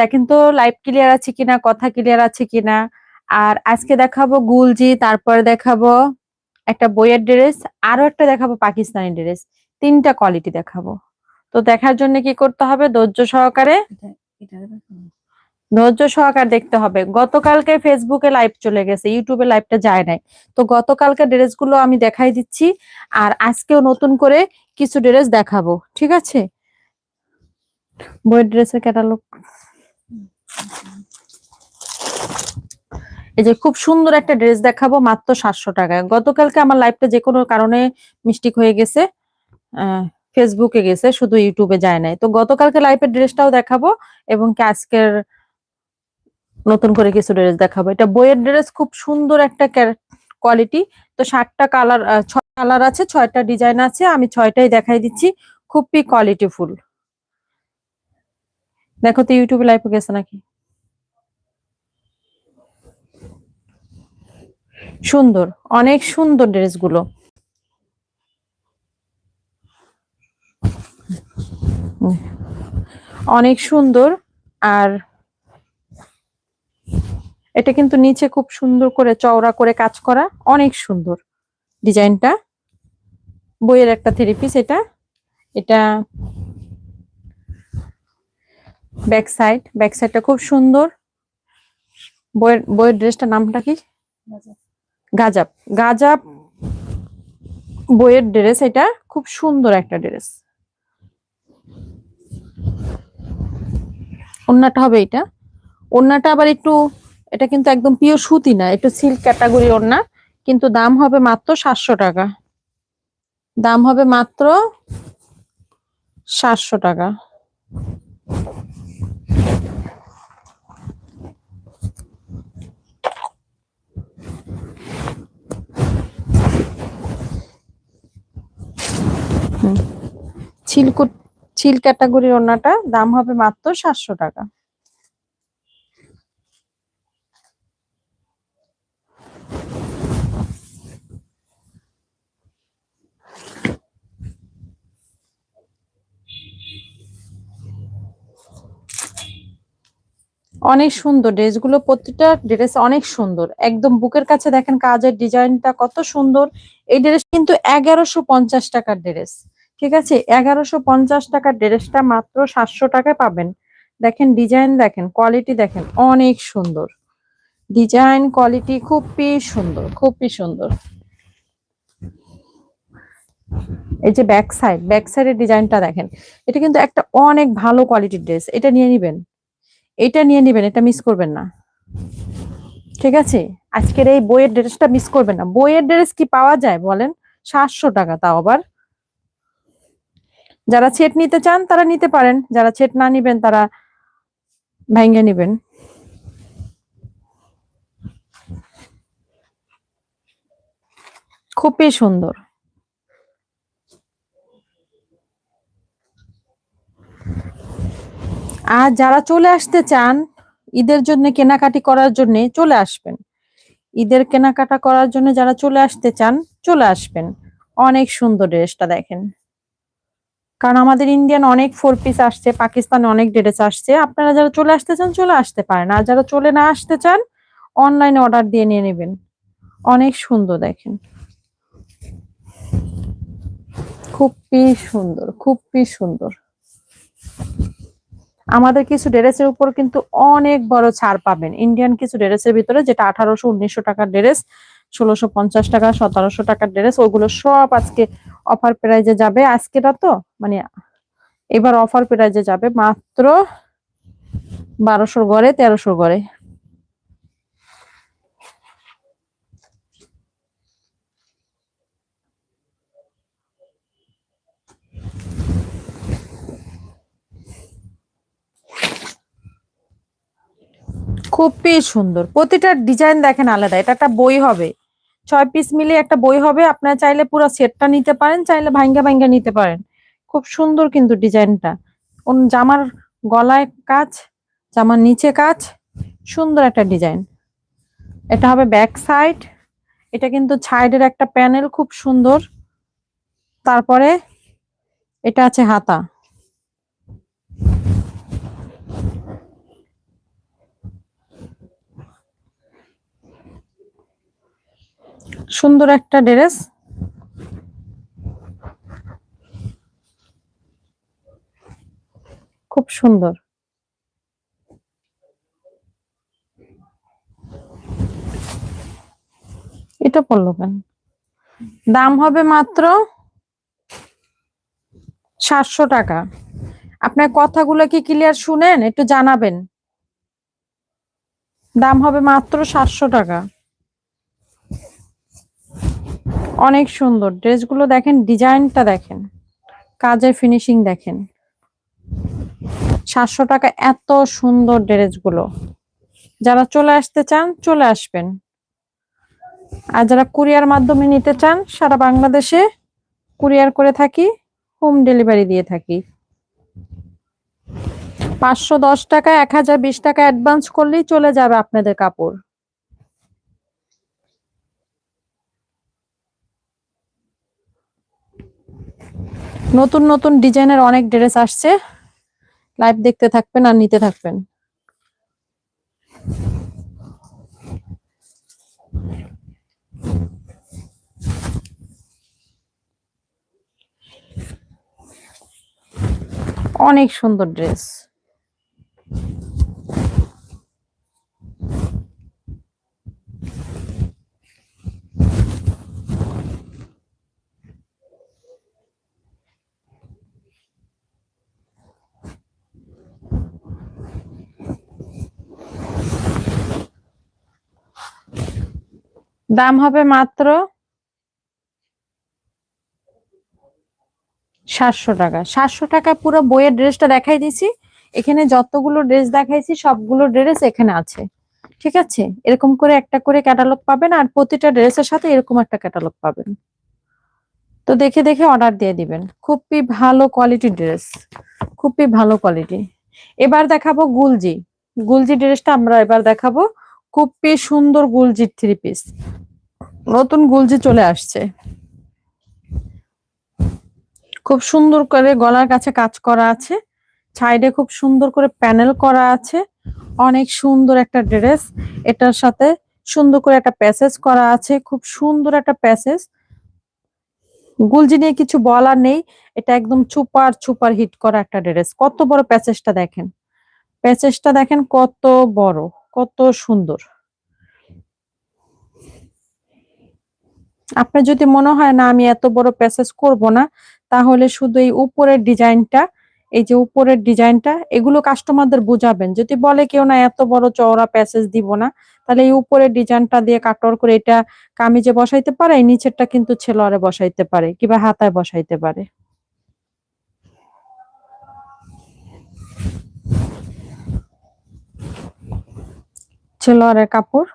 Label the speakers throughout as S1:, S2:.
S1: দেখেন তো live clear আছে কিনা কথা ক্লিয়ার আছে কিনা? আর আজকে দেখাবো গুলজি তারপরে দেখাবো একটা বইয়ের ড্রেস আরও একটা দেখাবো পাকিস্তানি ড্রেস তিনটা কোয়ালিটি দেখাবো। তো দেখার জন্য কি করতে হবে? ধৈর্য সহকারে ধৈর্য সহকার দেখতে হবে। গতকালকে ফেসবুকে লাইভ চলে গেছে ইউটিউবে লাইভটা যায় নাই। তো গতকালকে ড্রেসগুলো আমি দেখাই দিচ্ছি আর আজকেও নতুন করে কিছু ড্রেস দেখাবো ঠিক আছে? বইয়ের ড্রেসের ক্যাটালগ এই যে খুব সুন্দর একটা ড্রেস দেখাবো, মাত্র সাতশো টাকায় গতকালকে আমার লাইভটা যে কোনো কারণে মিস্টেক হয়ে গেছে ফেসবুকে গেছে, শুধু ইউটিউবে যায় নাই। তো গতকালকে লাইভের ড্রেসটাও দেখাবো এবং কি আজকের নতুন করে কিছু ড্রেস দেখাবো। এটা বইয়ের ড্রেস, খুব সুন্দর একটা কোয়ালিটি তো ষাটটা কালার কালার আছে, ছয়টা ডিজাইন আছে, আমি ছয়টাই দেখাই দিচ্ছি। খুবই কোয়ালিটিফুল দেখো তো ইউটিউবে লাইভ গেছে নাকি? সুন্দর, অনেক সুন্দর ড্রেসগুলো অনেক সুন্দর আর এটা কিন্তু নিচে খুব সুন্দর করে চওড়া করে কাজ করা, অনেক সুন্দর। ডিজাইনটা, বইয়ের একটা থ্রি পিস এটা। এটা ব্যাক সাইড ব্যাক সাইডটা খুব সুন্দর। বইয়ের বইয়ের ড্রেসটার নামটা কি? গাজাব। গাজাব বইয়ের ড্রেস, এটা খুব সুন্দর একটা ড্রেস। ওন্নাটা হবে এটা। ওন্নাটা আবার একটু, এটা কিন্তু একদম পিওর সুতি না, একটু সিল্ক ক্যাটাগরি ওন্না, কিন্তু দাম হবে মাত্র সাতশো টাকা। দাম হবে মাত্র সাতশো টাকা। ছিলকুট ছিল ক্যাটাগরির ওড়নাটা, দাম হবে মাত্র সাতশো টাকা। অনেক সুন্দর ড্রেসগুলো, প্রতিটা ড্রেস অনেক সুন্দর। একদম বুকের কাছে দেখেন কাজের ডিজাইনটা কত সুন্দর। এই ড্রেস কিন্তু এগারোশো পঞ্চাশ টাকার ড্রেস। ঠিক আছে? এগারোশো পঞ্চাশ টাকার ড্রেসটা মাত্র সাতশো টাকায় পাবেন। দেখেন, ডিজাইন দেখেন, কোয়ালিটি দেখেন, অনেক সুন্দর। ডিজাইন, কোয়ালিটি খুবই সুন্দর খুবই সুন্দর। এই যে ব্যাক সাইড, ব্যাক সাইডের ডিজাইনটা দেখেন, এটা কিন্তু একটা অনেক ভালো কোয়ালিটির ড্রেস, এটা নিয়ে নিবেন। এটা নিয়ে নিবেন, এটা মিস করবেন না। ঠিক আছে? আজকের এই বইয়ের ড্রেসটা মিস করবেন না। বইয়ের ড্রেস কি পাওয়া যায় বলেন? সাতশো টাকা তাও আবার। যারা ছেট নিতে চান, তারা নিতে পারেন। যারা ছেট না নিবেন, তারা ভেঙে নিবেন। খুবই সুন্দর। আর যারা চলে আসতে চান, ঈদের জন্য কেনাকাটি করার জন্য চলে আসবেন। ঈদের কেনাকাটা করার জন্য যারা চলে আসতে চান, চলে আসবেন। অনেক সুন্দর ড্রেসটা দেখেন। কারণ আমাদের ইন্ডিয়ান অনেক ফোর পিস আসছে পাকিস্তানে অনেক ড্রেস আসছে। আপনারা যারা চলে আসতে চান, চলে আসতে পারেন। আর যারা চলে না আসতে চান অনলাইনে অর্ডার দিয়ে নিয়ে নেবেন। অনেক সুন্দর দেখেন। খুবই সুন্দর খুবই সুন্দর। আমাদের কিছু ড্রেসের উপর কিন্তু অনেক বড় ছাড় পাবেন। ইন্ডিয়ান কিছু ড্রেসের ভিতরে যেটা আঠারোশো, উনিশশো টাকার ড্রেস ষোলোশো পঞ্চাশ টাকা, সতেরোশো টাকার ড্রেস ওগুলো সব আজকে অফার প্রাইজে যাবে আজকেটা তো মানে এবার অফার প্রাইজে যাবে মাত্র বারোশোর গড়ে তেরোশোর গড়ে। খুবই সুন্দর। প্রতিটা ডিজাইন দেখেন আলাদা, এটা একটা বই হবে। ছয় পিস মিলে একটা বই হবে, আপনারা চাইলে পুরো সেটটা নিতে পারেন, চাইলে ভাঙ্গা ভাঙ্গা নিতে পারেন। খুব সুন্দর কিন্তু ডিজাইনটা। জামার গলায় কাজ, জামার নিচে কাজ, সুন্দর একটা ডিজাইন। এটা হবে ব্যাক সাইড এটা কিন্তু সাইডের একটা প্যানেল খুব সুন্দর। তারপরে এটা আছে হাতা। সুন্দর একটা ড্রেস। খুব সুন্দর। এটা পড়ল কেন? দাম হবে মাত্র সাতশো টাকা। আপনার কথাগুলো কি ক্লিয়ার শুনেন? একটু জানাবেন। দাম হবে মাত্র সাতশো টাকা। অনেক সুন্দর। ড্রেসগুলো দেখেন, ডিজাইনটা দেখেন। কাজের ফিনিশিং দেখেন। সাতশো টাকা এত সুন্দর ড্রেসগুলো। যারা চলে আসতে চান, চলে আসবেন। আর যারা কুরিয়ার মাধ্যমে নিতে চান, সারা বাংলাদেশে কুরিয়ার করে থাকি, হোম ডেলিভারি দিয়ে থাকি। পাঁচশো দশ টাকা এক হাজার বিশ টাকা অ্যাডভান্স করলেই চলে যাবে আপনাদের কাপড়। নতুন নতুন ডিজাইনের অনেক ড্রেস আসছে। লাইভ দেখতে থাকবেন আর নিতে থাকবেন। অনেক সুন্দর ড্রেস। দাম হবে মাত্র সাতশো টাকা। সাতশো টাকা পুরো বইয়ের ড্রেসটা দেখাই দিছি এখানে যতগুলো ড্রেস দেখাইছি, সবগুলো ড্রেস এখানে আছে। ঠিক আছে? এরকম করে একটা করে ক্যাটালগ পাবেন আর প্রতিটা ড্রেসের সাথে এরকম একটা ক্যাটালগ পাবেন। তো দেখে দেখে অর্ডার দিয়ে দিবেন। খুবই ভালো কোয়ালিটি ড্রেস। খুবই ভালো কোয়ালিটি। এবার দেখাবো গুলজি। গুলজি ড্রেসটা আমরা এবার দেখাবো। খুবই সুন্দর গুলজির থ্রি পিস নতুন গুলজি চলে আসছে। খুব সুন্দর করে গলার কাছে কাজ করা আছে। সাইডে খুব সুন্দর করে প্যানেল করা আছে। অনেক সুন্দর একটা ড্রেস এটার সাথে সুন্দর করে একটা প্যাসেজ করা আছে। খুব সুন্দর একটা প্যাসেজ গুলজি নিয়ে কিছু বলার নেই। এটা একদম সুপার সুপার হিট করা একটা ড্রেস কত বড় প্যাসেজটা দেখেন। প্যাসেজটা দেখেন কত বড়। কত সুন্দর। আপনার যদি মনে হয় না আমি এত বড় প্যাসেজ করব না, তাহলে শুধু এই উপরের ডিজাইনটা, এই যে উপরের ডিজাইনটা, এগুলো কাস্টমারদের বুঝাবেন। যদি বলে কেউ না এত বড় চওড়া প্যাসেজ দিব না, তাহলে এই উপরের ডিজাইনটা দিয়ে কাটর করে এটা কামিজে বসাইতে পারে, নিচেরটা কিন্তু ছেলোয়ারে বসাইতে পারে, কিংবা হাতায় বসাইতে পারে। ছেলোয়ারের কাপড়।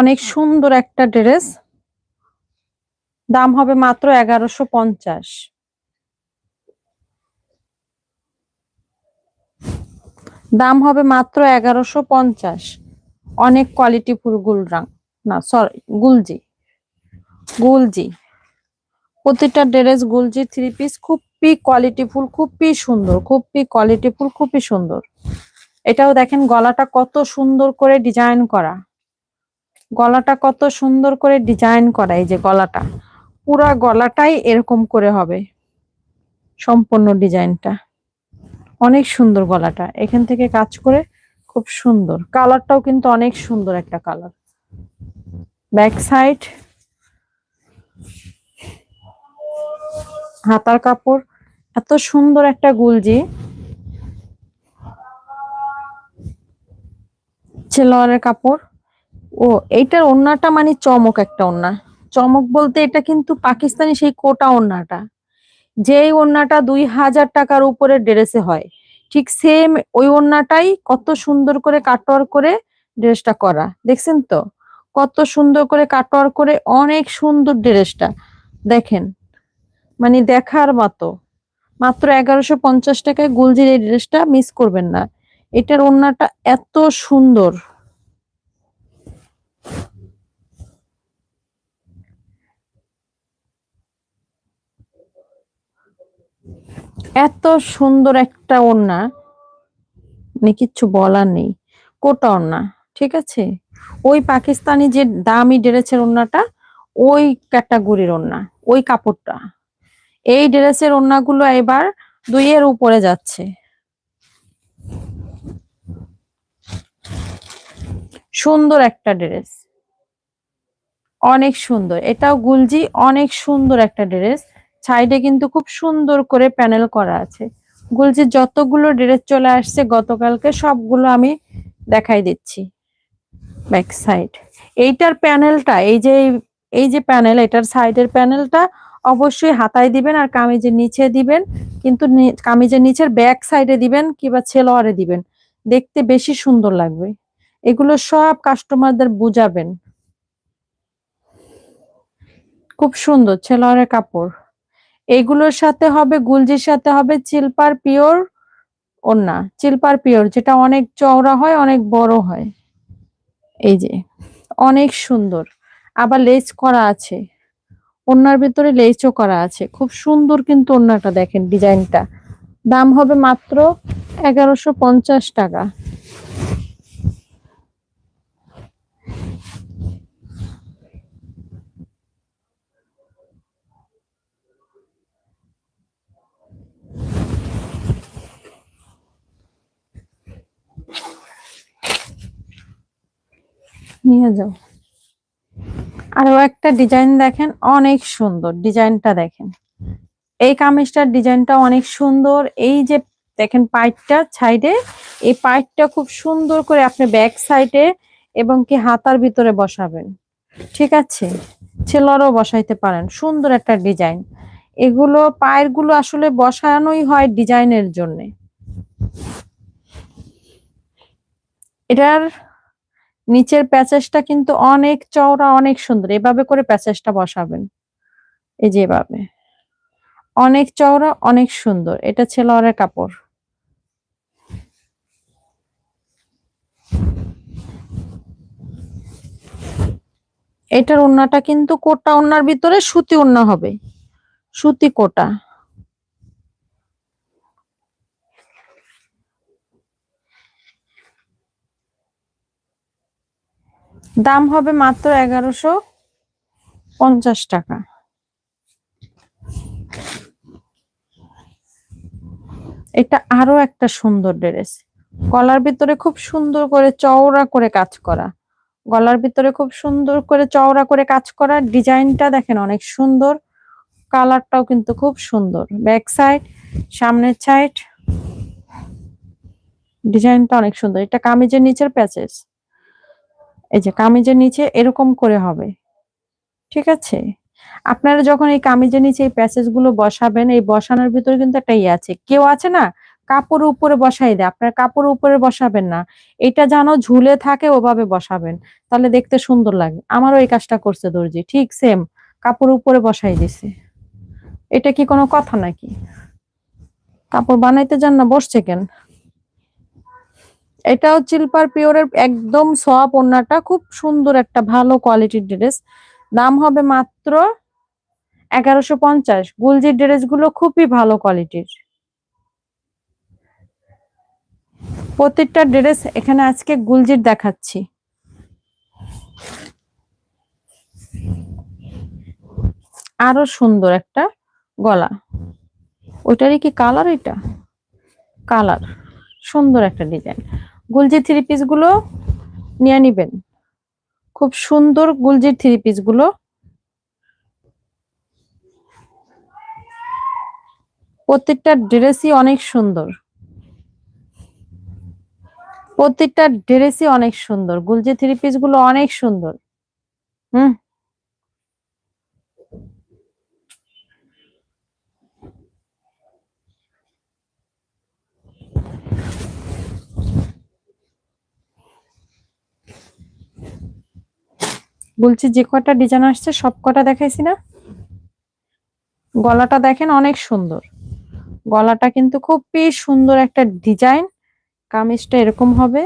S1: অনেক সুন্দর একটা ড্রেস। দাম হবে মাত্র এগারোশো পঞ্চাশ। দাম হবে মাত্র এগারোশো পঞ্চাশ। অনেক কোয়ালিটি ফুল গুলরাং না সরি গুলজি। গুলজি। প্রতিটা ড্রেস গুলজি থ্রি পিস খুবই কোয়ালিটি ফুল খুবই সুন্দর, খুবই কোয়ালিটি ফুল খুবই সুন্দর। এটাও দেখেন গলাটা কত সুন্দর করে ডিজাইন করা। গলাটা কত সুন্দর করে ডিজাইন করা এই যে গলাটা। পুরা গলাটাই এরকম করে হবে সম্পূর্ণ ডিজাইনটা। অনেক সুন্দর গলাটা। এখান থেকে কাজ করে খুব সুন্দর। কালারটাও কিন্তু অনেক সুন্দর একটা কালার। ব্যাক সাইড হাতার কাপড়, এত সুন্দর একটা গুলজি। ছেলোয়ারের কাপড়। ও, এইটার ওন্নাটা মানে চমক একটা ওন্না। চমক বলতে এটা কিন্তু পাকিস্তানি সেই কোটা ওন্নাটা। যেই ওন্নাটা দুই হাজার টাকার উপরে ড্রেসে হয়। ঠিক সেম ওই ওন্নাটাই কত সুন্দর করে কাটওয়ার করে ড্রেসটা করা। দেখছেন তো? কত সুন্দর করে কাটওয়ার করে অনেক সুন্দর ড্রেসটা। দেখেন মানে দেখার মতো। মাত্র এগারোশো পঞ্চাশ টাকায় গুলজির এই ড্রেসটা মিস করবেন না। এটার ওন্নাটা এত সুন্দর। এত সুন্দর একটা ওড়না। মানে কিচ্ছু বলার নেই। কোটা ওড়না, ঠিক আছে? ওই পাকিস্তানি যে দামি ড্রেসের ওড়নাটা, ওই ক্যাটাগরির ওড়না, ওই কাপড়টা। এই ড্রেসের ওড়নাগুলো এবার দুইয়ের উপরে যাচ্ছে। সুন্দর একটা ড্রেস। অনেক সুন্দর। এটাও গুলজি, অনেক সুন্দর একটা ড্রেস। সাইডে কিন্তু খুব সুন্দর করে প্যানেল করা আছে। গুলজির যতগুলো ড্রেস চলে আসছে গতকালকে, সবগুলো আমি দেখাই দিচ্ছি ব্যাক সাইড। এইটার প্যানেলটা, এই যে এই যে প্যানেল, এটার সাইডের প্যানেলটা অবশ্যই হাতায় দিবেন আর কামিজের নিচে দিবেন, কিন্তু কামিজের নিচের ব্যাক সাইডে দিবেন কিংবা ছেলোয়ারে দিবেন। দেখতে বেশি সুন্দর লাগবে। এগুলো সব কাস্টমারদের বুঝাবেন। খুব সুন্দর ছেলোয়ারের কাপড়। এইগুলোর সাথে হবে, গুলজির সাথে হবে চিলপার পিওর ওড়না। চিলপার পিওর, যেটা অনেক চওড়া হয়, অনেক বড় হয়। এই যে, অনেক সুন্দর। আবার লেস করা আছে। ওড়নার ভিতরে লেসও করা আছে। খুব সুন্দর কিন্তু ওড়নাটা দেখেন ডিজাইনটা। দাম হবে মাত্র এগারোশো পঞ্চাশ টাকা। নিয়ে যাও। আরও একটা ডিজাইন দেখেন, অনেক সুন্দর ডিজাইনটা দেখেন। এই কামিজটার ডিজাইনটা অনেক সুন্দর। এই যে দেখেন পাইটটা সাইডে, এই পাইটটা খুব সুন্দর করে আপনি ব্যাক সাইডে এবং কি হাতার ভিতরে বসাবেন। ঠিক আছে? ছেলরও বসাইতে পারেন, সুন্দর একটা ডিজাইন। এগুলো পায়েরগুলো আসলে বসানোই হয় ডিজাইনের জন্যে। এটার নিচের প্যাচেসটা কিন্তু অনেক চওড়া, অনেক সুন্দর। এভাবে করে প্যাচেসটা বসাবেন। এই যে এভাবে। অনেক চওড়া, অনেক সুন্দর। এটা ছেলোয়ারের কাপড়। এটার ওড়নাটা কিন্তু কোটা ওড়নার ভিতরে সুতি ওড়না হবে। সুতি কোটা। দাম হবে মাত্র এগারোশো পঞ্চাশ টাকা। এটা আরও একটা সুন্দর ড্রেস। গলার ভিতরে খুব সুন্দর করে চওড়া করে কাজ করা। গলার ভিতরে খুব সুন্দর করে চওড়া করে কাজ করা। ডিজাইনটা দেখেন অনেক সুন্দর। কালারটাও কিন্তু খুব সুন্দর। ব্যাক সাইড, সামনের সাইড। ডিজাইনটা অনেক সুন্দর। এটা কামিজের নিচের প্যাচেস। এই যে কামিজের নিচে এরকম করে হবে। ঠিক আছে? আপনারা যখন এই কামিজের নিচে এই প্যাচেসগুলো বসাবেন, এই বসানোর ভিতরে কিন্তু একটা ইয়ে আছে। কেউ আছে না? কাপড় উপরে বসাই দেয়। আপনার কাপড় উপরে বসাবেন না। এটা যেন ঝুলে থাকে, ওভাবে বসাবেন। তাহলে দেখতে সুন্দর লাগে। আমারও এই কাজটা করছে দর্জি। ঠিক সেম কাপড় উপরে বসাই দিছে। এটা কি কোনো কথা নাকি? কাপড় বানাইতে যান না, বসছে কেন? এটাও চিলপার পিওরের একদম সফট ওড়নাটা খুব সুন্দর একটা ভালো কোয়ালিটির ড্রেস। দাম হবে মাত্র এগারোশো পঞ্চাশ। গুলজির ড্রেসগুলো খুবই ভালো কোয়ালিটির। প্রত্যেকটা ড্রেস এখানে আজকে গুলজির দেখাচ্ছি। আরও সুন্দর একটা গলা। ওইটারই কি কালার এটা? কালার। সুন্দর একটা ডিজাইন। গুলজি থ্রি পিসগুলো নিয়ে নিবেন। খুব সুন্দর গুলজির থ্রি পিসগুলো। প্রত্যেকটা ড্রেসই অনেক সুন্দর। প্রত্যেকটা ড্রেসই অনেক সুন্দর। গুলজি থ্রি পিসগুলো অনেক সুন্দর। হুম। বলছি, যে কটা ডিজাইন আসছে, সব কটা দেখাইছি না? গলাটা দেখেন অনেক সুন্দর। গলাটা কিন্তু খুবই সুন্দর একটা ডিজাইন কামিজটা এরকম হবে।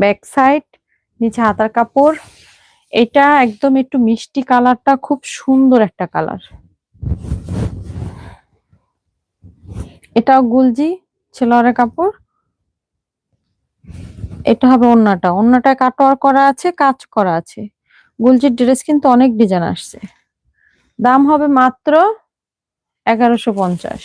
S1: ব্যাক সাইড নিচে হাতার কাপড়। এটা একদম একটু মিষ্টি কালারটা, খুব সুন্দর একটা কালার। এটাও গুলজি, ছেলোয়ারের কাপড়। এটা হবে অন্যটা অন্যটায় কাটোয়ার করা আছে, কাজ করা আছে। গুলজির ড্রেস কিন্তু অনেক ডিজাইন আসছে। দাম হবে মাত্র এগারোশো পঞ্চাশ।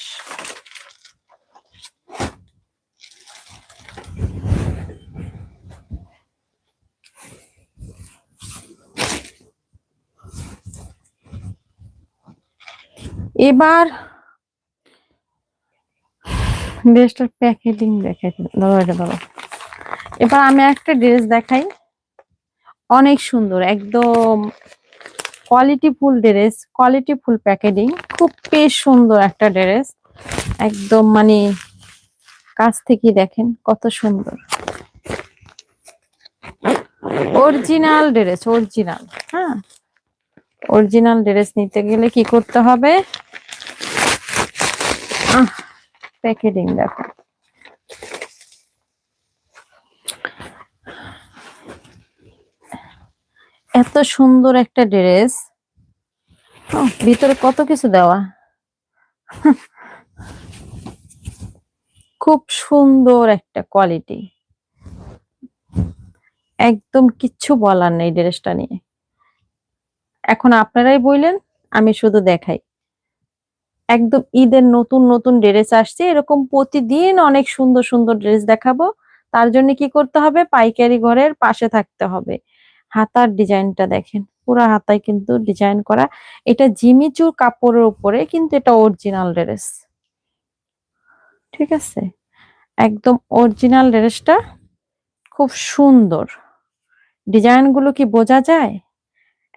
S1: এবার ড্রেসটার প্যাকেটিং দেখাই ধরো এটা ধরো এবার আমি একটা ড্রেস দেখাই। অনেক সুন্দর, একদম quality full dress quality full packaging খুব বেশ সুন্দর একটা ড্রেস। একদম মানে কাছ থেকে দেখেন কত সুন্দর। অরিজিনাল ড্রেস, অরিজিনাল হ্যাঁ? অরিজিনাল ড্রেস নিতে গেলে কি করতে হবে? প্যাকেজিং দেখো। এত সুন্দর একটা ড্রেস। ভিতরে কত কিছু দেওয়া? খুব সুন্দর একটা কোয়ালিটি। একদম কিচ্ছু বলার নেই ড্রেসটা নিয়ে। এখন আপনারাই বললেন, আমি শুধু দেখাই। একদম ঈদের নতুন নতুন ড্রেস আসছে, এরকম প্রতিদিন অনেক সুন্দর সুন্দর ড্রেস দেখাবো। তার জন্য কি করতে হবে? পাইকারি ঘরের পাশে থাকতে হবে। হাতার ডিজাইনটা দেখেন। পুরো হাতায় কিন্তু ডিজাইন করা। এটা জিমিচুর কাপড়ের উপরে, কিন্তু এটা অরিজিনাল ড্রেস। ঠিক আছে? একদম অরিজিনাল ড্রেসটা খুব সুন্দর। ডিজাইনগুলো কি বোঝা যায়?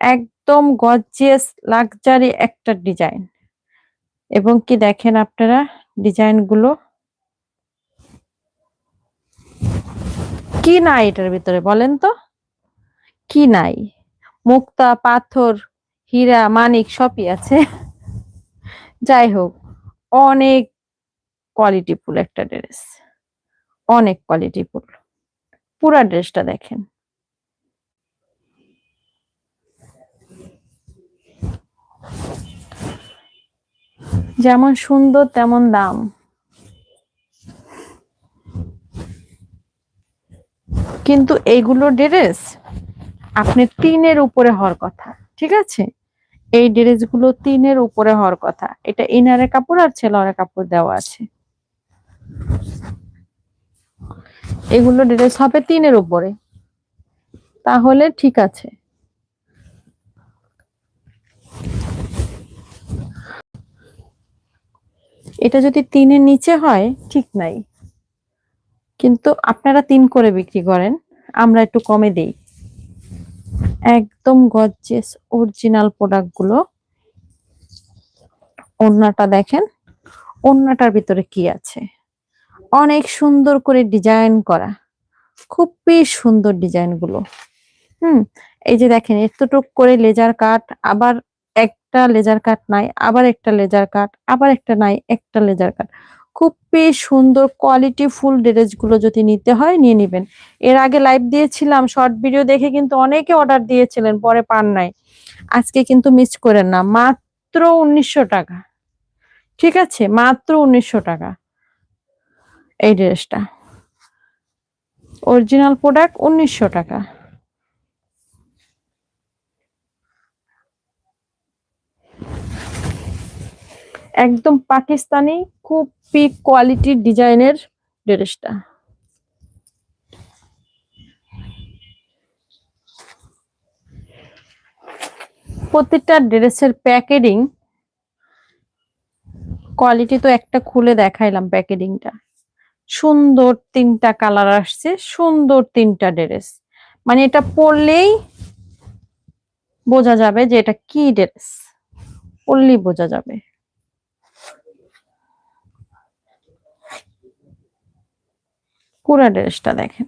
S1: একদম গর্জিয়াস, লাক্সারি একটা ডিজাইন। এবং কি দেখেন আপনারা ডিজাইনগুলো কি না এটার ভিতরে বলেন তো? কি নাই? মুক্তা, পাথর, হীরা, মানিক সবই আছে। যাই হোক, অনেক কোয়ালিটিফুল একটা ড্রেস। অনেক কোয়ালিটিফুল পুরা ড্রেসটা দেখেন। যেমন সুন্দর, তেমন দাম। কিন্তু এইগুলো ড্রেস আপনি তিনের উপরে হওয়ার কথা, ঠিক আছে? এই ড্রেসগুলো তিনের উপরে হওয়ার কথা। এটা ইনারের কাপড় আর ছেলের কাপড় দেওয়া আছে। এগুলো ড্রেস হবে তিনের উপরে। তাহলে ঠিক আছে। এটা যদি তিনের নিচে হয়, ঠিক নাই। কিন্তু আপনারা তিন করে বিক্রি করেন, আমরা একটু কমে দেই। একদম গর্জিয়াস অরিজিনাল প্রোডাক্টগুলো। ওড়নাটা দেখেন, ওড়নাটার ভিতরে কি আছে? অনেক সুন্দর করে ডিজাইন করা খুবই সুন্দর ডিজাইনগুলো। হুম, এই যে দেখেন, এতটুক করে লেজার কাট আবার একটা লেজার কাট নাই, আবার একটা লেজার কাট আবার একটা নাই, একটা লেজার কাট খুবই সুন্দর কোয়ালিটি ফুল ড্রেসগুলো যদি নিতে হয়, নিয়ে নিবেন। এর আগে লাইভ দিয়েছিলাম শর্ট ভিডিও দেখে কিন্তু অনেকে অর্ডার দিয়েছিলেন, পরে পান নাই। আজকে কিন্তু মিস করেন না, মাত্র উনিশশো টাকা। ঠিক আছে? মাত্র উনিশশো টাকা। এই ড্রেসটা অরিজিনাল প্রোডাক্ট উনিশশো টাকা। একদম পাকিস্তানি, খুব পিক কোয়ালিটির ডিজাইনের ড্রেসটা প্রত্যেকটা ড্রেসের প্যাকেটিং কোয়ালিটি তো একটা খুলে দেখাইলাম প্যাকেটিংটা। সুন্দর তিনটা কালার আসছে, সুন্দর তিনটা ড্রেস। মানে এটা পরলেই বোঝা যাবে যে এটা কি ড্রেস, পরলেই বোঝা যাবে। পুরা ড্রেসটা দেখেন।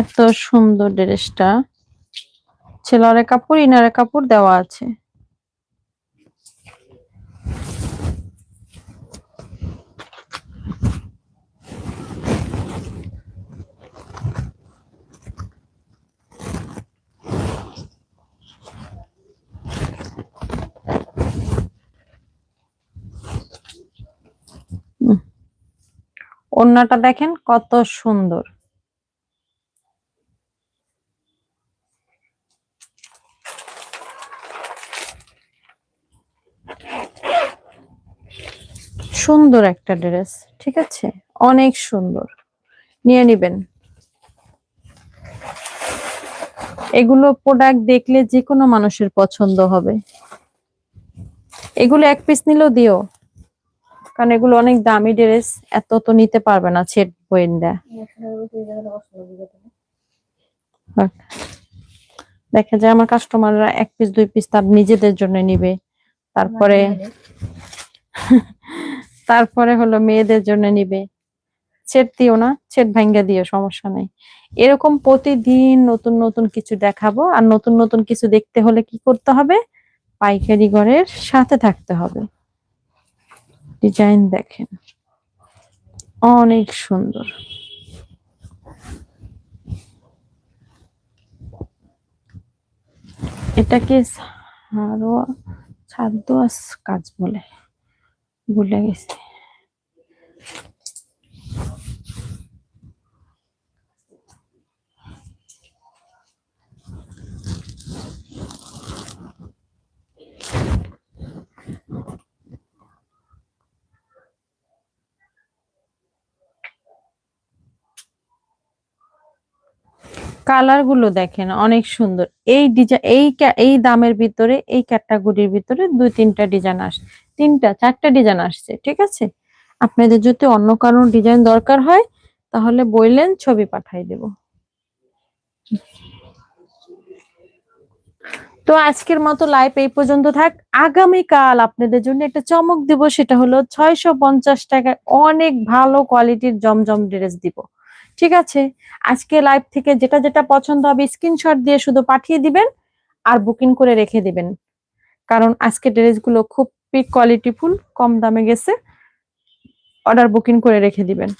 S1: এত সুন্দর ড্রেসটা। ছেলের কাপড় ইনারে কাপড় দেওয়া আছে। ওড়নাটা দেখেন কত সুন্দর। সুন্দর একটা ড্রেস, ঠিক আছে? অনেক সুন্দর। নিয়ে নিবেন। এগুলো প্রোডাক্ট দেখলে যে কোনো মানুষের পছন্দ হবে। এগুলো এক পিস নিলেও দিও। কারণ এগুলো অনেক দামি ড্রেস এত তো নিতে পারবে না ছেট বইন্দা দেখা যায় আমার কাস্টমাররা এক পিস দুই পিস তার নিজেদের জন্য নিবে। তারপরে তারপরে হলো মেয়েদের জন্য নিবে। ছেট দিও না ছেট ভাঙ্গা দিও সমস্যা নেই। এরকম প্রতিদিন নতুন নতুন কিছু দেখাবো আর নতুন নতুন কিছু দেখতে হলে কি করতে হবে? পাইকারি ঘরের সাথে থাকতে হবে। ডিজাইন দেখেন। অনেক সুন্দর। এটাকে সারোয়া ছাদোয়াস কাজ বলে ভুলে গেছি। কালারগুলো দেখেন, অনেক সুন্দর। এই ডিজাইন এই এই দামের ভিতরে, এই ক্যাটাগরির ভিতরে দুই, তিনটা ডিজাইন আস, তিনটা, চারটা ডিজাইন আসছে, ঠিক আছে? আপনাদের যদি অন্য কারও ডিজাইন দরকার হয়, তাহলে বললেন, ছবি পাঠাই দেব। তো আজকের মতো লাইভ এই পর্যন্ত থাক। আগামীকাল আপনাদের জন্য একটা চমক দিব, সেটা হলো ছয়শো পঞ্চাশ টাকায় অনেক ভালো কোয়ালিটির জমজম ড্রেস দিব। ঠিক আছে? আজকে লাইভ থেকে যেটা যেটা পছন্দ হবে স্ক্রিনশট দিয়ে শুধু পাঠিয়ে দিবেন আর বুকিং করে রেখে দিবেন। কারণ আজকে ড্রেসগুলো খুব পিক কোয়ালিটি ফুল কম দামে গেছে। অর্ডার বুকিং করে রেখে দিবেন।